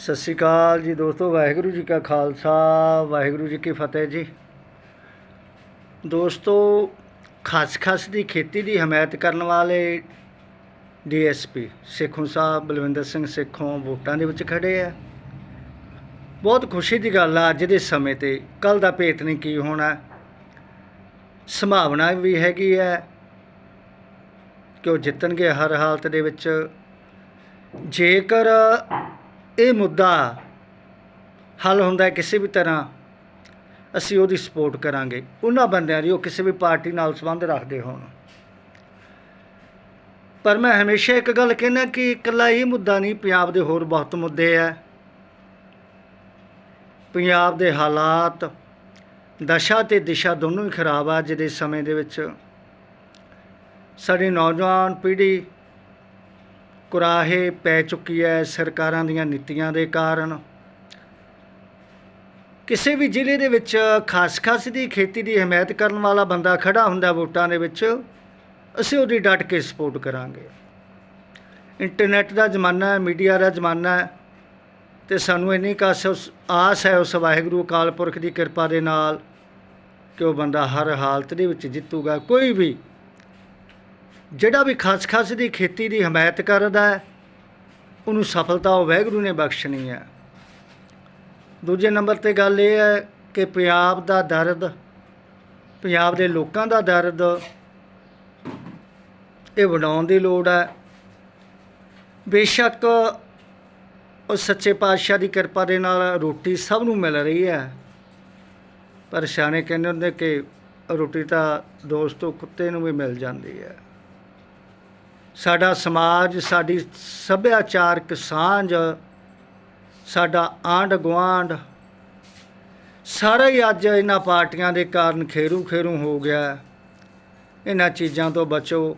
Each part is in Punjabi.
ਸਤਿ ਸ਼੍ਰੀ ਅਕਾਲ ਜੀ ਦੋਸਤੋ, ਵਾਹਿਗੁਰੂ ਜੀ ਕਾ ਖਾਲਸਾ, ਵਾਹਿਗੁਰੂ ਜੀ ਕੀ ਫਤਿਹ ਜੀ। ਦੋਸਤੋ, ਖਸਖਸ ਦੀ ਖੇਤੀ ਦੀ ਹਮਾਇਤ ਕਰਨ ਵਾਲੇ ਡੀਐਸਪੀ ਸੇਖੋਂ ਸਾਹਿਬ ਬਲਵਿੰਦਰ ਸਿੰਘ ਸੇਖੋਂ ਵੋਟਾਂ ਦੇ ਵਿੱਚ ਖੜੇ ਆ। ਬਹੁਤ ਖੁਸ਼ੀ ਦੀ ਗੱਲ ਆ, ਅੱਜ ਦੇ ਸਮੇਂ ਤੇ ਕੱਲ ਦਾ ਭੇਤ ਨਹੀਂ ਕੀ ਹੋਣਾ। ਸੰਭਾਵਨਾ ਵੀ ਹੈਗੀ ਹੈ ਕਿ ਉਹ ਜਿੱਤਣਗੇ ਹਰ ਹਾਲਤ ਦੇ ਵਿੱਚ। ਜੇਕਰ ਇਹ ਮੁੱਦਾ ਹੱਲ ਹੁੰਦਾ ਕਿਸੇ ਵੀ ਤਰ੍ਹਾਂ ਅਸੀਂ ਉਹਦੀ ਸਪੋਰਟ ਕਰਾਂਗੇ। ਉਹਨਾਂ ਬੰਦਿਆਂ ਦੀ ਉਹ ਕਿਸੇ ਵੀ ਪਾਰਟੀ ਨਾਲ ਸੰਬੰਧ ਰੱਖਦੇ ਹੋਣ। ਪਰ ਮੈਂ ਹਮੇਸ਼ਾ ਇੱਕ ਗੱਲ ਕਹਿੰਦਾ ਕਿ ਇਕੱਲਾ ਇਹ ਮੁੱਦਾ ਨਹੀਂ, ਪੰਜਾਬ ਦੇ ਹੋਰ ਬਹੁਤ ਮੁੱਦੇ ਆ। ਪੰਜਾਬ ਦੇ ਹਾਲਾਤ, ਦਸ਼ਾ ਤੇ ਦਿਸ਼ਾ ਦੋਨੋਂ ਹੀ ਖਰਾਬ ਆ ਅੱਜ ਦੇ ਸਮੇਂ ਦੇ ਵਿੱਚ। ਸਾਡੀ ਨੌਜਵਾਨ ਪੀੜ੍ਹੀ ਕੁਰਾਹੇ ਪੈ ਚੁੱਕੀ ਹੈ ਸਰਕਾਰਾਂ ਦੀਆਂ ਨੀਤੀਆਂ ਦੇ ਕਾਰਨ। ਕਿਸੇ ਵੀ ਜ਼ਿਲ੍ਹੇ ਦੇ ਵਿੱਚ ਖਾਸ-ਖਾਸ ਦੀ ਖੇਤੀ ਦੀ ਹਮਾਇਤ ਕਰਨ ਵਾਲਾ ਬੰਦਾ ਖੜਾ ਹੁੰਦਾ ਵੋਟਾਂ ਦੇ ਵਿੱਚ, ਅਸੀਂ ਉਹਦੀ ਡਟ ਕੇ ਸਪੋਰਟ ਕਰਾਂਗੇ। ਇੰਟਰਨੈਟ ਦਾ ਜ਼ਮਾਨਾ ਹੈ, ਮੀਡੀਆ ਦਾ ਜ਼ਮਾਨਾ ਹੈ, ਤੇ ਸਾਨੂੰ ਇੰਨੀ ਕਾਸ ਉਸ ਆਸ ਹੈ ਉਸ ਵਾਹਿਗੁਰੂ ਅਕਾਲ ਪੁਰਖ ਦੀ ਕਿਰਪਾ ਦੇ ਨਾਲ ਕਿ ਉਹ ਬੰਦਾ ਹਰ ਹਾਲਤ ਦੇ ਵਿੱਚ ਜਿੱਤੂਗਾ, ਕੋਈ ਵੀ ਜਿਹੜਾ ਵੀ ਖਸਖਸ ਦੀ ਖੇਤੀ ਦੀ ਹਮਾਇਤ ਕਰਦਾ ਹੈ, ਉਹਨੂੰ ਸਫਲਤਾ ਉਹ ਵਾਹਿਗੁਰੂ ਨੇ ਬਖਸ਼ਣੀ ਹੈ। ਦੂਜੇ ਨੰਬਰ ਤੇ ਗੱਲ ਇਹ ਹੈ ਕਿ ਪੰਜਾਬ ਦਾ ਦਰਦ, ਪੰਜਾਬ ਦੇ ਲੋਕਾਂ ਦਾ ਦਰਦ, ਇਹ ਵਡਾਉਣ ਦੀ ਲੋੜ ਹੈ। ਬੇਸ਼ੱਕ ਉਹ ਸੱਚੇ ਪਾਤਸ਼ਾਹ ਦੀ ਕਿਰਪਾ ਦੇ ਨਾਲ ਰੋਟੀ ਸਭ ਨੂੰ ਮਿਲ ਰਹੀ ਹੈ। ਪਰ ਸਿਆਣੇ ਕਹਿੰਦੇ ਹੁੰਦੇ ਕਿ ਰੋਟੀ ਤਾਂ ਦੋਸਤੋ ਕੁੱਤੇ ਨੂੰ ਵੀ ਮਿਲ ਜਾਂਦੀ ਹੈ। ਸਾਡਾ ਸਮਾਜ, ਸਾਡੀ ਸੱਭਿਆਚਾਰਕ ਸਾਂਝ, ਸਾਡਾ ਆਂਢ ਗੁਆਂਢ ਸਾਰਾ ਹੀ ਅੱਜ ਇਹਨਾਂ ਪਾਰਟੀਆਂ ਦੇ ਕਾਰਨ ਖੇਰੂ ਖੇਰੂ ਹੋ ਗਿਆ। ਇਹਨਾਂ ਚੀਜ਼ਾਂ ਤੋਂ ਬਚੋ।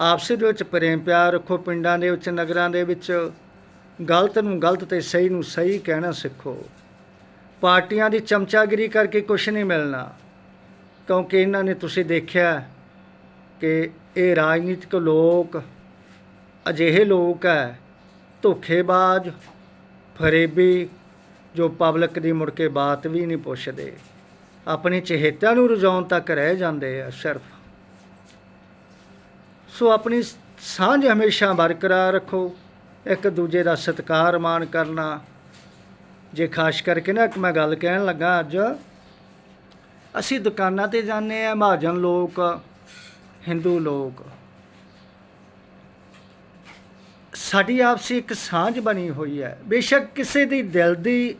ਆਪਸ ਦੇ ਵਿੱਚ ਪ੍ਰੇਮ ਪਿਆਰ ਰੱਖੋ, ਪਿੰਡਾਂ ਦੇ ਵਿੱਚ, ਨਗਰਾਂ ਦੇ ਵਿੱਚ। ਗਲਤ ਨੂੰ ਗਲਤ ਤੇ ਸਹੀ ਨੂੰ ਸਹੀ ਕਹਿਣਾ ਸਿੱਖੋ। ਪਾਰਟੀਆਂ ਦੀ ਚਮਚਾਗਿਰੀ ਕਰਕੇ ਕੁਝ ਨਹੀਂ ਮਿਲਣਾ, ਕਿਉਂਕਿ ਇਹਨਾਂ ਨੇ ਤੁਸੀਂ ਦੇਖਿਆ ਕਿ ਇਹ ਰਾਜਨੀਤਿਕ ਲੋਕ ਅਜਿਹੇ ਲੋਕ ਹੈ, ਧੋਖੇਬਾਜ਼, ਫਰੇਬੀ, ਜੋ ਪਬਲਿਕ ਦੀ ਮੁੜ ਕੇ ਬਾਤ ਵੀ ਨਹੀਂ ਪੁੱਛਦੇ। ਆਪਣੇ ਚਹੇਤਿਆਂ ਨੂੰ ਰਜਾਉਣ ਤੱਕ ਰਹਿ ਜਾਂਦੇ ਆ ਸਿਰਫ। ਸੋ ਆਪਣੀ ਸਾਂਝ ਹਮੇਸ਼ਾ ਬਰਕਰਾਰ ਰੱਖੋ। ਇੱਕ ਦੂਜੇ ਦਾ ਸਤਿਕਾਰ ਮਾਣ ਕਰਨਾ। ਜੇ ਖਾਸ ਕਰਕੇ ਨਾ ਇੱਕ ਮੈਂ ਗੱਲ ਕਹਿਣ ਲੱਗਾ ਅੱਜ, ਅਸੀਂ ਦੁਕਾਨਾਂ ਤੇ ਜਾਂਦੇ ਆ, ਮਹਾਜਨ ਲੋਕ ਹਿੰਦੂ ਲੋਕ। ਸਾਡੀ ਆਪਸੀ ਇੱਕ ਸਾਂਝ ਬਣੀ ਹੋਈ ਹੈ। ਬੇਸ਼ੱਕ ਕਿਸੇ ਦੀ ਦਿਲ ਦੀ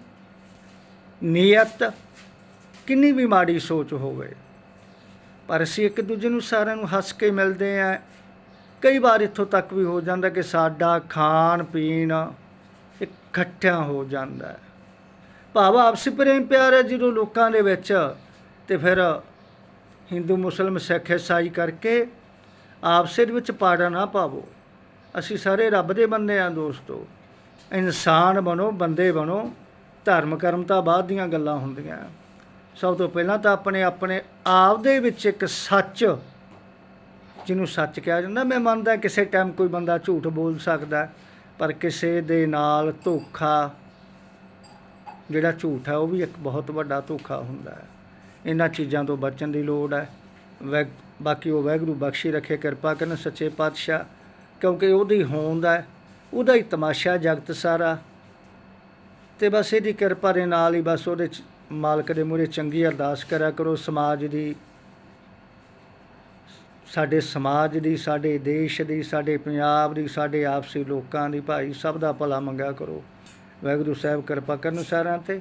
ਨੀਅਤ ਕਿੰਨੀ ਵੀ ਮਾੜੀ ਸੋਚ ਹੋਵੇ, ਪਰ ਅਸੀਂ ਇੱਕ ਦੂਜੇ ਨੂੰ ਸਾਰਿਆਂ ਨੂੰ ਹੱਸ ਕੇ ਮਿਲਦੇ ਆ ਕਈ ਵਾਰ ਇੱਥੋਂ ਤੱਕ ਵੀ ਹੋ ਜਾਂਦਾ ਕਿ ਸਾਡਾ ਖਾਣ ਪੀਣ ਇਕੱਠਿਆਂ ਹੋ ਜਾਂਦਾ ਹੈ। ਭਾਵ ਆਪਸੀ ਪ੍ਰੇਮ ਪਿਆਰ ਹੈ ਜਦੋਂ ਲੋਕਾਂ ਦੇ ਵਿੱਚ ਤੇ ਫਿਰ ਹਿੰਦੂ ਮੁਸਲਮ ਸਿੱਖ ਇਸਾਈ ਕਰਕੇ ਆਪਸੇ ਦੇ ਵਿੱਚ ਪਾੜਾ ਨਾ ਪਾਵੋ। ਅਸੀਂ ਸਾਰੇ ਰੱਬ ਦੇ ਬੰਦੇ ਆ ਦੋਸਤੋ। ਇਨਸਾਨ ਬਣੋ, ਬੰਦੇ ਬਣੋ। ਧਰਮ ਕਰਮ ਤਾਂ ਬਾਅਦ ਦੀਆਂ ਗੱਲਾਂ ਹੁੰਦੀਆਂ। ਸਭ ਤੋਂ ਪਹਿਲਾਂ ਤਾਂ ਆਪਣੇ ਆਪਣੇ ਆਪ ਦੇ ਵਿੱਚ ਇੱਕ ਸੱਚ, ਜਿਹਨੂੰ ਸੱਚ ਕਿਹਾ ਜਾਂਦਾ। ਮੈਂ ਮੰਨਦਾ ਕਿਸੇ ਟਾਈਮ ਕੋਈ ਬੰਦਾ ਝੂਠ ਬੋਲ ਸਕਦਾ ਪਰ ਕਿਸੇ ਦੇ ਨਾਲ ਧੋਖਾ ਜਿਹੜਾ ਝੂਠ ਹੈ, ਉਹ ਵੀ ਇੱਕ ਬਹੁਤ ਵੱਡਾ ਧੋਖਾ ਹੁੰਦਾ ਹੈ। ਇਹਨਾਂ ਚੀਜ਼ਾਂ ਤੋਂ ਬਚਣ ਦੀ ਲੋੜ ਹੈ। ਵੈ ਬਾਕੀ ਉਹ ਵਾਹਿਗੁਰੂ ਬਖਸ਼ੀ ਰੱਖੇ, ਕਿਰਪਾ ਕਰਨ ਸੱਚੇ ਪਾਤਸ਼ਾਹ, ਕਿਉਂਕਿ ਉਹਦੀ ਹੋਂਦ ਹੈ। ਉਹਦਾ ਹੀ ਤਮਾਸ਼ਾ ਜਗਤ ਸਾਰਾ। ਤੇ ਬਸ ਇਹਦੀ ਕਿਰਪਾ ਦੇ ਨਾਲ ਹੀ ਬਸ ਉਹਦੇ ਚ, ਮਾਲਕ ਦੇ ਮੂਹਰੇ ਚੰਗੀ ਅਰਦਾਸ ਕਰਿਆ ਕਰੋ। ਸਮਾਜ ਦੀ, ਸਾਡੇ ਸਮਾਜ ਦੀ, ਸਾਡੇ ਦੇਸ਼ ਦੀ, ਸਾਡੇ ਪੰਜਾਬ ਦੀ, ਸਾਡੇ ਆਪਸੀ ਲੋਕਾਂ ਦੀ ਭਾਈ ਸਭ ਦਾ ਭਲਾ ਮੰਗਿਆ ਕਰੋ। ਵਾਹਿਗੁਰੂ ਸਾਹਿਬ ਕਿਰਪਾ ਕਰਨ ਸਾਰਿਆਂ ਤੇ।